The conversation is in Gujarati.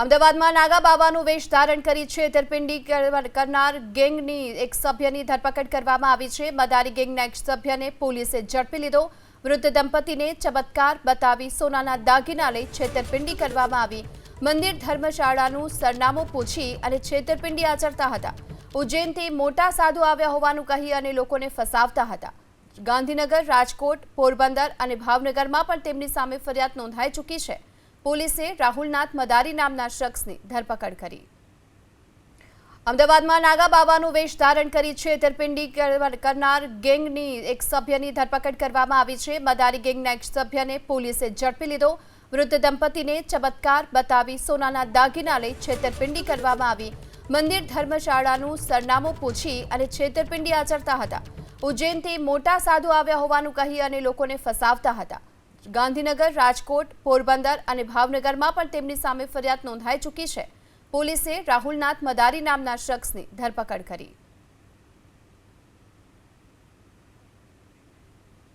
અમદાવાદમાં નાગા બાબાનું વેશ ધારણ કરી છેતરપિંડી કર- કરનાર ગેંગની એક સભ્યની ધરપકડ કરવામાં આવી છે. મદારી ગેંગના એક સભ્યને પોલીસે ઝડપી લીધો. વૃદ્ધ દંપતીને ચમત્કાર બતાવી સોનાના દાગીના લઈ છેતરપિંડી કરવામાં આવી. મંદિર ધર્મશાળાનું સરનામું પૂછી અને છેતરપિંડી આચરતા હતા. ઉજ્જૈનથી મોટા સાધુ આવ્યા હોવાનું કહી અને લોકોને ફસાવતા હતા. ગાંધીનગર, રાજકોટ, પોરબંદર અને ભાવનગરમાં પણ તેમની સામે ફરિયાદ નોંધાઈ ચૂકી છે. પોલીસે રાહુલનાથ મદારી નામના શખ્સની ધરપકડ કરી. અમદાવાદમાં નાગા બાબાનું વેશ ધારણ કરી છેતરપિંડી તરપિંડી કરનાર ગેંગની એક સભ્યની ધરપકડ કરવામાં આવી છે. મદારી ગેંગના એક સભ્યને પોલીસે ઝડપી લીધો. વૃદ્ધ દંપતીને ચમત્કાર બતાવી સોનાના દાગીના લઈ છેતરપિંડી કરવામાં આવી. મંદિર ધર્મશાળાનું સરનામું પૂછી અને છેતરપિંડી આચરતા હતા. ઉજ્જૈનથી મોટા સાધુ આવ્યા હોવાનું કહી અને લોકોને ફસાવતા હતા. ગાંધીનગર, રાજકોટ, પોરબંદર અને ભાવનગરમાં પણ તેમની સામે ફરિયાદ નોંધાઈ ચૂકી છે. પોલીસે રાહુલનાથ મદારી નામના શખ્સની ધરપકડ કરી.